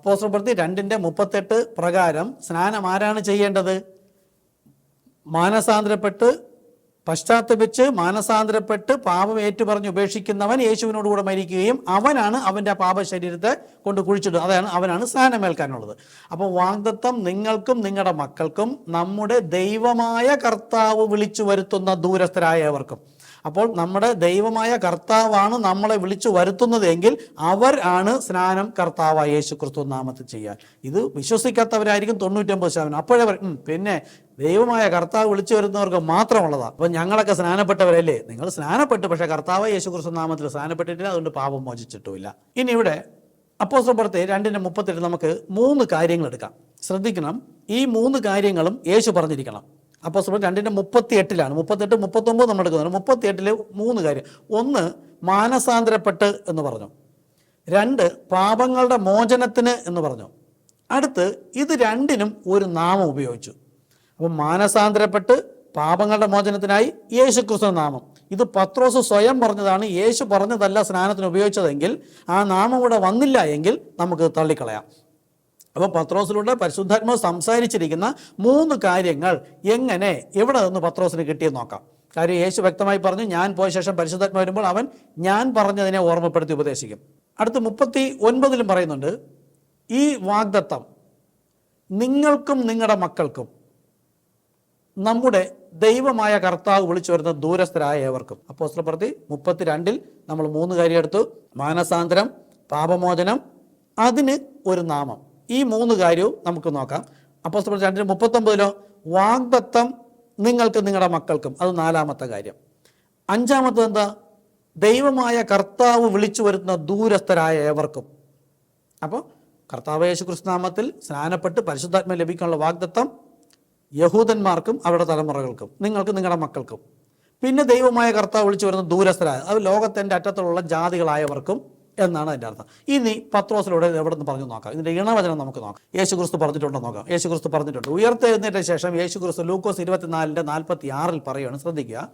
അപ്പോസ്തലപ്രവൃത്തി രണ്ടിന്റെ മുപ്പത്തെട്ട് പ്രകാരം സ്നാനം ആരാണ് ചെയ്യേണ്ടത്? മാനസാന്തരപ്പെട്ട് പശ്ചാത്തപിച്ച് മാനസാന്തരപ്പെട്ട് പാപം ഏറ്റുപറഞ്ഞ് ഉപേക്ഷിക്കുന്നവൻ യേശുവിനോടുകൂടെ മരിക്കുകയും അവനാണ് അവന്റെ പാപ ശരീരത്തെ കൊണ്ട് കുഴിച്ചിടുക. അതാണ് അവനാണ് സ്നാനമേൽക്കാനുള്ളത്. അപ്പോൾ വാഗ്ദത്വം നിങ്ങൾക്കും നിങ്ങളുടെ മക്കൾക്കും നമ്മുടെ ദൈവമായ കർത്താവ് വിളിച്ചു വരുത്തുന്ന ദൂരസ്ഥരായവർക്കും. അപ്പോൾ നമ്മുടെ ദൈവമായ കർത്താവാണ് നമ്മളെ വിളിച്ചു വരുത്തുന്നത് എങ്കിൽ അവർ ആണ് സ്നാനം കർത്താവായ യേശു ക്രിസ്തു നാമത്തിൽ ചെയ്യാൻ. ഇത് വിശ്വസിക്കാത്തവരായിരിക്കും തൊണ്ണൂറ്റൊമ്പത് ശതമാനം. അപ്പോഴവർ പിന്നെ ദൈവമായ കർത്താവ് വിളിച്ചു വരുന്നവർക്ക് മാത്രമുള്ളതാണ് അപ്പം ഞങ്ങളൊക്കെ സ്നാനപ്പെട്ടവരല്ലേ? നിങ്ങൾ സ്നാനപ്പെട്ടു പക്ഷേ കർത്താവ് യേശു ക്രിസ്തു നാമത്തിൽ സ്നാനപ്പെട്ടിട്ടില്ല. അതുകൊണ്ട് പാപം മോചിച്ചിട്ടുമില്ല. ഇനി ഇവിടെ അപ്പോസ്തലപ്രവൃത്തി രണ്ടിന്റെ മുപ്പത്തെട്ട് നമുക്ക് മൂന്ന് കാര്യങ്ങൾ എടുക്കാം. ശ്രദ്ധിക്കണം ഈ മൂന്ന് കാര്യങ്ങളും യേശു പറഞ്ഞിരിക്കണം. അപ്പോസ്തലപ്രവൃത്തി രണ്ടിന്റെ മുപ്പത്തി എട്ടിലാണ് മുപ്പത്തെട്ട് മുപ്പത്തൊമ്പത് നമ്മൾ എടുക്കുന്നുണ്ട്. മുപ്പത്തി എട്ടിൽ മൂന്ന് കാര്യം. ഒന്ന് മാനസാന്തരപ്പെട്ട് എന്ന് പറഞ്ഞു. രണ്ട് പാപങ്ങളുടെ മോചനത്തിന് എന്ന് പറഞ്ഞു. അടുത്ത് ഇത് രണ്ടിനും ഒരു നാമം ഉപയോഗിച്ചു. അപ്പം മാനസാന്തരപ്പെട്ട് പാപങ്ങളുടെ മോചനത്തിനായി യേശു ക്രിസ്തു നാമം. ഇത് പത്രോസ് സ്വയം പറഞ്ഞതാണ്. യേശു പറഞ്ഞതല്ല സ്നാനത്തിന് ഉപയോഗിച്ചതെങ്കിൽ ആ നാമം ഇവിടെ വന്നില്ല എങ്കിൽ നമുക്ക് തള്ളിക്കളയാം. അപ്പോൾ പത്രോസിലൂടെ പരിശുദ്ധാത്മാവ് സംസാരിച്ചിരിക്കുന്ന മൂന്ന് കാര്യങ്ങൾ എങ്ങനെ എവിടെ നിന്ന് പത്രോസിന് കിട്ടിയെന്ന് നോക്കാം. കാര്യം യേശു വ്യക്തമായി പറഞ്ഞു ഞാൻ പോയ ശേഷം പരിശുദ്ധാത്മ വരുമ്പോൾ അവൻ ഞാൻ പറഞ്ഞതിനെ ഓർമ്മപ്പെടുത്തി ഉപദേശിക്കും. അടുത്ത് മുപ്പത്തി ഒൻപതിലും പറയുന്നുണ്ട് ഈ വാഗ്ദത്തം നിങ്ങൾക്കും നിങ്ങളുടെ മക്കൾക്കും നമ്മുടെ ദൈവമായ കർത്താവ് വിളിച്ചു വരുന്ന ദൂരസ്ഥരായ ഏവർക്കും. അപ്പോസ്തല പ്രതി മുപ്പത്തിരണ്ടിൽ നമ്മൾ മൂന്ന് കാര്യം എടുത്തു. മാനസാന്തരം പാപമോചനം അതിന് ഒരു നാമം. ഈ മൂന്ന് കാര്യവും നമുക്ക് നോക്കാം. അപ്പോസ്തല പ്രതി രണ്ടിന് മുപ്പത്തൊമ്പതിലോ വാഗ്ദത്തം നിങ്ങൾക്ക് നിങ്ങളുടെ മക്കൾക്കും. അത് നാലാമത്തെ കാര്യം. അഞ്ചാമത്തത് എന്താ? ദൈവമായ കർത്താവ് വിളിച്ചു വരുത്തുന്ന ദൂരസ്ഥരായ ഏവർക്കും. അപ്പോൾ കർത്താവ് യേശു കൃഷ്ണാമത്തിൽ സ്നാനപ്പെട്ട് പരിശുദ്ധാത്മ ലഭിക്കാനുള്ള വാഗ്ദത്തം യഹൂദന്മാർക്കും അവരുടെ തലമുറകൾക്കും നിങ്ങൾക്ക് നിങ്ങളുടെ മക്കൾക്കും. പിന്നെ ദൈവമായ കർത്താവ് വിളിച്ചു വരുന്ന ദൂരസ്ഥരായ അത് ലോകത്തിന്റെ അറ്റത്തുള്ള ജാതികളായവർക്കും എന്നാണ് അതിന്റെ അർത്ഥം. ഇനി പത്രോസിലൂടെ എവിടെ നിന്ന് പറഞ്ഞു നോക്കാം. ഇതിന്റെ ഇണവചനം നമുക്ക് നോക്കാം. യേശു ക്രിസ്തു പറഞ്ഞിട്ടുണ്ടോ നോക്കാം. യേശു ക്രിസ്തു പറഞ്ഞിട്ടുണ്ട്. ഉയർത്തെഴുന്നേറ്റ ശേഷം യേശു ക്രിസ്തു ലൂക്കോസ് ഇരുപത്തിനാലിന്റെ നാൽപ്പത്തി ആറിൽ പറയുകയാണ്. ശ്രദ്ധിക്കുക.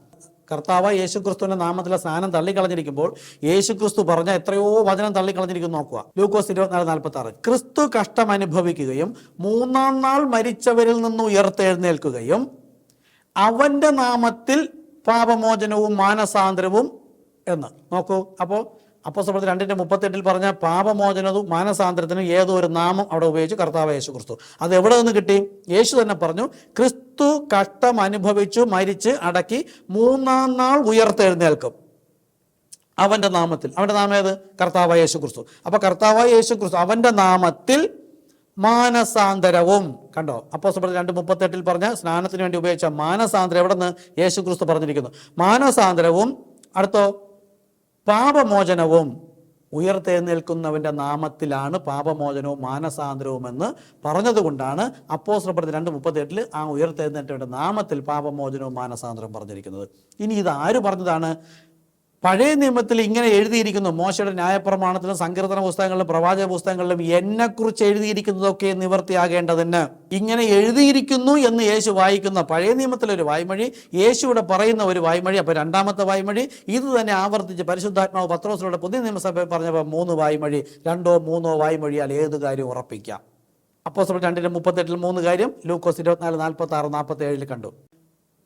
കർത്താവ് യേശു ക്രിസ്തുവിന്റെ നാമത്തിലെ സ്നാനം തള്ളിക്കളഞ്ഞിരിക്കുമ്പോൾ യേശു ക്രിസ്തു പറഞ്ഞ എത്രയോ വചനം തള്ളിക്കളഞ്ഞിരിക്കുന്നു നോക്കുക. ലൂക്കോസ് ഇരുപത്തിനാല് നാൽപ്പത്തി ആറ് ക്രിസ്തു കഷ്ടം അനുഭവിക്കുകയും മൂന്നാം നാൾ മരിച്ചവരിൽ നിന്ന് ഉയർത്തെഴുന്നേൽക്കുകയും അവന്റെ നാമത്തിൽ പാപമോചനവും മാനസാന്തരവും എന്ന്. നോക്കൂ. അപ്പോൾ അപ്പോസ്തലത്തിൽ രണ്ടിന്റെ മുപ്പത്തെട്ടിൽ പറഞ്ഞ പാപമോചനവും മാനസാന്തരത്തിനും ഏതോ ഒരു നാമം അവിടെ ഉപയോഗിച്ച് കർത്താവ് യേശു ക്രിസ്തു അത് എവിടെ നിന്ന് കിട്ടി? യേശു തന്നെ പറഞ്ഞു ക്രിസ്തു കഷ്ടം അനുഭവിച്ചു മരിച്ച് അടക്കി മൂന്നാം നാൾ ഉയർത്തെഴുന്നേൽക്കും. അവന്റെ നാമത്തിൽ. അവന്റെ നാമം ഏത്? കർത്താവായ യേശു ക്രിസ്തു അപ്പൊ കർത്താവായ യേശു ക്രിസ്തു അവന്റെ നാമത്തിൽ മാനസാന്തരവും. കണ്ടോ? അപ്പോൾ രണ്ട് മുപ്പത്തെട്ടിൽ പറഞ്ഞ സ്നാനത്തിന് വേണ്ടി ഉപയോഗിച്ച മാനസാന്തരം എവിടെ നിന്ന് യേശു ക്രിസ്തു പറഞ്ഞിരിക്കുന്നു. മാനസാന്തരവും അടുത്തോ? പാപമോചനവും ഉയർത്തെഴുന്നേൽക്കുന്നവന്റെ നാമത്തിലാണ് പാപമോചനവും മാനസാന്തരവും എന്ന് പറഞ്ഞതുകൊണ്ടാണ് അപ്പോസ്തലപ്പെടുത്തി രണ്ട് മുപ്പത്തെട്ടിൽ ആ ഉയർത്തെഴുന്നേറ്റവന്റെ നാമത്തിൽ പാപമോചനവും മാനസാന്തരവും പറഞ്ഞിരിക്കുന്നത്. ഇനി ഇത് ആര് പറഞ്ഞതാണ്? പഴയ നിയമത്തിൽ ഇങ്ങനെ എഴുതിയിരിക്കുന്നു. മോശയുടെ ന്യായപ്രമാണത്തിലും സങ്കീർത്തന പുസ്തകങ്ങളിലും പ്രവാചക പുസ്തകങ്ങളിലും എന്നെക്കുറിച്ച് എഴുതിയിരിക്കുന്നതൊക്കെ നിവൃത്തിയാകേണ്ടതിന് ഇങ്ങനെ എഴുതിയിരിക്കുന്നു എന്ന് യേശു വായിക്കുന്ന പഴയ നിയമത്തിലെ ഒരു വായ്മൊഴി യേശുവിടെ പറയുന്ന ഒരു വായ്മൊഴി അപ്പോൾ രണ്ടാമത്തെ വായ്മൊഴി ഇത് തന്നെ ആവർത്തിച്ച് പരിശുദ്ധാത്മാവ് പത്രോസിലൂടെ പുതിയ നിയമസഭ പറഞ്ഞപ്പോൾ മൂന്ന് വായ്മൊഴി രണ്ടോ മൂന്നോ വായ്മൊഴിയാൽ ഏത് കാര്യം ഉറപ്പിക്കാം. അപ്പോസ് രണ്ടിലും മുപ്പത്തെട്ടിൽ മൂന്ന് കാര്യം ലൂക്കോസ് ഇരുപത്തിനാല് നാൽപ്പത്തി ആറ് നാൽപ്പത്തി ഏഴിൽ കണ്ടു.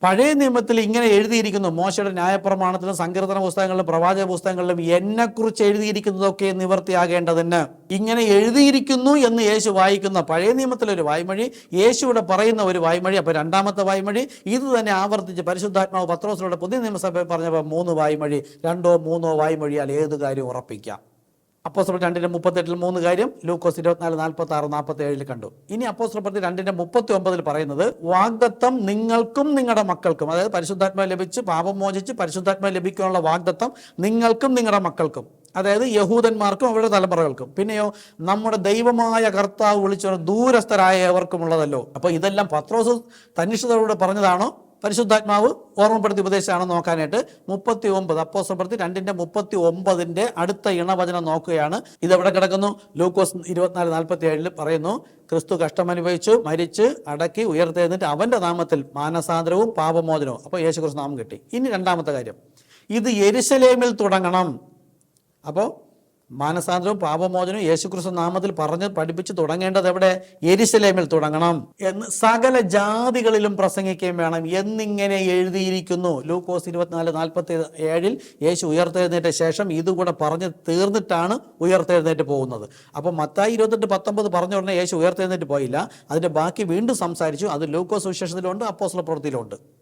പഴയ നിയമത്തിൽ ഇങ്ങനെ എഴുതിയിരിക്കുന്നു. മോശയുടെ ന്യായപ്രമാണത്തിലും സങ്കീർത്തന പുസ്തകങ്ങളിലും പ്രവാചക പുസ്തകങ്ങളിലും എന്നെക്കുറിച്ച് എഴുതിയിരിക്കുന്നതൊക്കെ നിവർത്തിയാകേണ്ടതിന് ഇങ്ങനെ എഴുതിയിരിക്കുന്നു എന്ന് യേശു വായിക്കുന്ന പഴയ നിയമത്തിലെ ഒരു വായ്മൊഴി യേശുവിടെ പറയുന്ന ഒരു വായ്മൊഴി അപ്പോൾ രണ്ടാമത്തെ വായ്മൊഴി ഇത് തന്നെ ആവർത്തിച്ച് പരിശുദ്ധാത്മാവ് പത്രോസിലൂടെ പുതിയ നിയമസഭ പറഞ്ഞപ്പോൾ മൂന്ന് വായ്മൊഴി രണ്ടോ മൂന്നോ വായ്മൊഴിയാൽ ഏത് കാര്യം ഉറപ്പിക്കാം? അപ്പോസ്തല രണ്ടിന്റെ മുപ്പത്തെട്ടിൽ മൂന്ന് കാര്യം ലൂക്കോസ് ഇരുപത്തിനാല് നാൽപ്പത്തി ആറ് നാൽപ്പത്തി ഏഴിൽ കണ്ടു. ഇനി അപ്പോസ്തലപ്പത്തി രണ്ടിന്റെ മുപ്പത്തി ഒമ്പതിൽ പറയുന്നത് വാഗ്ദത്തം നിങ്ങൾക്കും നിങ്ങളുടെ മക്കൾക്കും അതായത് പരിശുദ്ധാത്മ ലഭിച്ച് പാപം മോചിച്ച് പരിശുദ്ധാത്മ ലഭിക്കാനുള്ള വാഗ്ദത്തം നിങ്ങൾക്കും നിങ്ങളുടെ മക്കൾക്കും അതായത് യഹൂദന്മാർക്കും അവരുടെ തലമുറകൾക്കും. പിന്നെയോ നമ്മുടെ ദൈവമായ കർത്താവ് വിളിച്ചവർ ദൂരസ്ഥരായവർക്കുമുള്ളതല്ലോ. അപ്പോൾ ഇതെല്ലാം പത്രോസ് തന്നിഷ്ഠതയോട് പറഞ്ഞതാണോ? പരിശുദ്ധാത്മാവ് ഓർമ്മപ്പെടുത്തി ഉപദേശമാണ് നോക്കാനായിട്ട്. മുപ്പത്തി ഒമ്പത് അപ്പോസപ്പെടുത്തി രണ്ടിന്റെ മുപ്പത്തി ഒമ്പതിന്റെ അടുത്ത ഇണവചനം നോക്കുകയാണ്. ഇതെവിടെ കിടക്കുന്നു? ലൂക്കോസ് ഇരുപത്തിനാല് നാൽപ്പത്തി ഏഴിൽ പറയുന്നു ക്രിസ്തു കഷ്ടമനുഭവിച്ചു മരിച്ച് അടക്കി ഉയർത്തെഴുന്നിട്ട് അവന്റെ നാമത്തിൽ മാനസാന്തരവും പാപമോചനവും. അപ്പോൾ യേശുക്രിസ്തു നാമം കിട്ടി. ഇനി രണ്ടാമത്തെ കാര്യം ഇത് എരുസലേമിൽ തുടങ്ങണം. അപ്പോൾ മാനസാന്തരവും പാപമോചനവും യേശുക്രിസ്തു നാമത്തിൽ പറഞ്ഞ് പഠിപ്പിച്ച് തുടങ്ങേണ്ടത് എവിടെ? എരിശലേമിൽ തുടങ്ങണം. എന്ന് സകല ജാതികളിലും പ്രസംഗിക്കുകയും വേണം. എന്നിങ്ങനെ എഴുതിയിരിക്കുന്നു. ലൂക്കോസ് ഇരുപത്തിനാല് നാൽപ്പത്തി ഏഴിൽ യേശു ഉയർത്തെഴുന്നേറ്റ ശേഷം ഇതുകൂടെ പറഞ്ഞ് തീർന്നിട്ടാണ് ഉയർത്തെഴുന്നേറ്റ് പോകുന്നത്. അപ്പോൾ മത്തായി ഇരുപത്തെട്ട് പത്തൊമ്പത് പറഞ്ഞ ഉടനെ യേശു ഉയർത്തെഴുന്നേറ്റ് പോയില്ല. അതിന്റെ ബാക്കി വീണ്ടും സംസാരിച്ചു. അത് ലൂക്കോസ് വിശേഷത്തിലുണ്ട് അപ്പോസ്ല പ്രവൃത്തിയിലുണ്ട്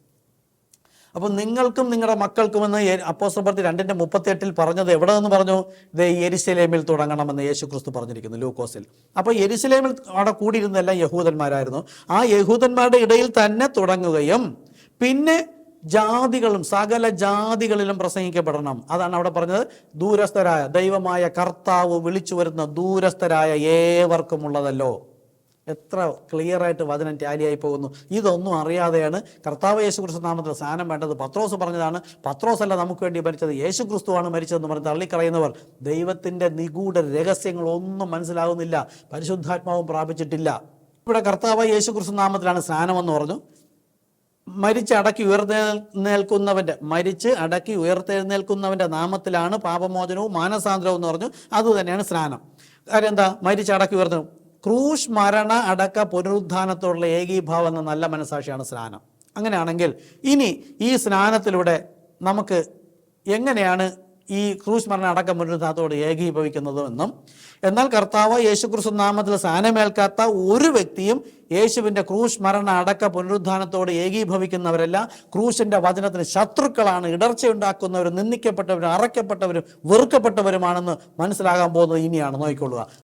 അപ്പോൾ നിങ്ങൾക്കും നിങ്ങളുടെ മക്കൾക്കും എന്ന് പ്രവൃത്തി രണ്ടിന്റെ മുപ്പത്തെട്ടിൽ പറഞ്ഞത് എവിടെ നിന്ന് പറഞ്ഞു? ഇത് യെരുശലേമിൽ തുടങ്ങണമെന്ന് യേശു ക്രിസ്തു പറഞ്ഞിരിക്കുന്നു ലൂക്കോസിൽ. അപ്പോൾ യെരുശലേമിൽ അവിടെ കൂടിയിരുന്നെല്ലാം യഹൂദന്മാരായിരുന്നു. ആ യഹൂദന്മാരുടെ ഇടയിൽ തന്നെ തുടങ്ങുകയും പിന്നെ ജാതികളും സകല ജാതികളിലും പ്രസംഗിക്കപ്പെടണം. അതാണ് അവിടെ പറഞ്ഞത്. ദൂരസ്ഥരായ ദൈവമായ കർത്താവ് വിളിച്ചു വരുന്ന ദൂരസ്ഥരായ ഏവർക്കുമുള്ളതല്ലോ. എത്ര ക്ലിയർ ആയിട്ട് വചനം ടാലിയായി പോകുന്നു. ഇതൊന്നും അറിയാതെയാണ് കർത്താവ് യേശു ക്രിസ്തു നാമത്തിൽ സ്നാനം വേണ്ടത്. പത്രോസ് പറഞ്ഞതാണ് പത്രോസ് അല്ല നമുക്ക് വേണ്ടി മരിച്ചത്. യേശു ക്രിസ്തുവാണ് മരിച്ചതെന്ന് പറഞ്ഞ് തള്ളിക്കളയുന്നവർ. ദൈവത്തിന്റെ നിഗൂഢ രഹസ്യങ്ങളൊന്നും മനസ്സിലാകുന്നില്ല. പരിശുദ്ധാത്മാവും പ്രാപിച്ചിട്ടില്ല. ഇവിടെ കർത്താവ് യേശു ക്രിസ്തു നാമത്തിലാണ് സ്നാനമെന്ന് പറഞ്ഞു. മരിച്ച് അടക്കി ഉയർത്തെഴുന്നേൽക്കുന്നവന്റെ മരിച്ച് അടക്കി ഉയർത്തെഴുന്നേൽക്കുന്നവന്റെ നാമത്തിലാണ് പാപമോചനവും മാനസാന്തരവും എന്ന് പറഞ്ഞു. അതുതന്നെയാണ് സ്നാനം. കാര്യം എന്താ? മരിച്ച് അടക്കി ഉയർത്തും ക്രൂശ് മരണ അടക്ക പുനരുദ്ധാനത്തോടുള്ള ഏകീഭാവം എന്ന നല്ല മനസാക്ഷിയാണ് സ്നാനം. അങ്ങനെയാണെങ്കിൽ ഇനി ഈ സ്നാനത്തിലൂടെ നമുക്ക് എങ്ങനെയാണ് ഈ ക്രൂശ് മരണ അടക്ക പുനരുദ്ധാനത്തോട് ഏകീഭവിക്കുന്നതെന്നും എന്നാൽ കർത്താവ് യേശുക്രിസ്തു നാമത്തിൽ സ്നാനമേൽക്കാത്ത ഒരു വ്യക്തിയും യേശുവിന്റെ ക്രൂശ് മരണ അടക്ക പുനരുദ്ധാനത്തോട് ഏകീഭവിക്കുന്നവരല്ല. ക്രൂശിന്റെ വചനത്തിന് ശത്രുക്കളാണ് ഇടർച്ചയുണ്ടാക്കുന്നവരും നിന്ദിക്കപ്പെട്ടവരും അറയ്ക്കപ്പെട്ടവരും വെറുക്കപ്പെട്ടവരുമാണെന്ന് മനസ്സിലാകാൻ പോകുന്നത് ഇനിയാണ്. നോക്കിക്കൊള്ളുക.